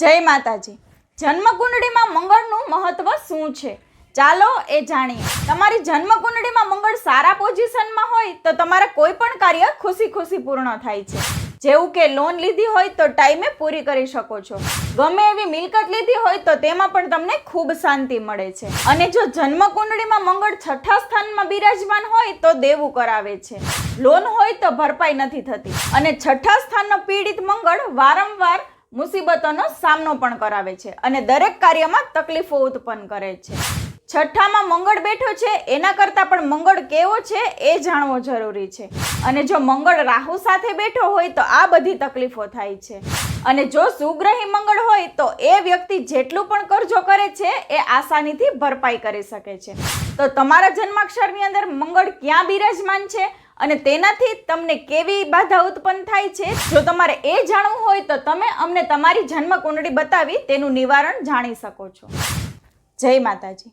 જય માતાજી. જન્મકુંડળીમાં મંગળનું મહત્વ શું છે? ચાલો એ જાણીએ. તમારી જન્મકુંડળીમાં મંગળ સારા પોઝિશનમાં હોય તો તમારા કોઈ પણ કાર્ય ખુશી ખુશી પૂર્ણ થાય છે. જેવું કે લોન લીધી હોય તો ટાઈમે પૂરી કરી શકો છો. ગમે એવી મિલકત લીધી હોય તો તેમાં પણ તમને ખૂબ શાંતિ મળે છે. અને જો જન્મકુંડળીમાં મંગળ છઠ્ઠા સ્થાનમાં બિરાજમાન હોય તો દેવું કરાવે છે. લોન હોય તો ભરપાઈ નથી થતી. અને છઠ્ઠા સ્થાનનો પીડિત મંગળ વારંવાર મુસીબતોનો સામનો પણ કરાવે છે અને દરેક કાર્યમાં તકલીફો ઉત્પન્ન કરે છે. છઠ્ઠામાં મંગળ બેઠો છે, એના કરતાં પણ મંગળ કેવો છે એ જાણવો જરૂરી છે. અને જો મંગળ રાહુ સાથે બેઠો હોય તો આ બધી તકલીફો થાય છે. અને જો સુગ્રહી મંગળ હોય તો એ વ્યક્તિ જેટલું પણ કરજો કરે છે એ આસાનીથી ભરપાઈ કરી શકે છે. તો તમારા જન્માક્ષરની અંદર મંગળ ક્યાં બિરાજમાન છે? અને તેનાથી તમને કેવી બાધા ઉત્પન્ન થાય છે? જો તમારે એ જાણવું હોય તો તમે અમને તમારી જન્મ કુંડળી બતાવી તેનું નિવારણ જાણી શકો છો. જય માતાજી.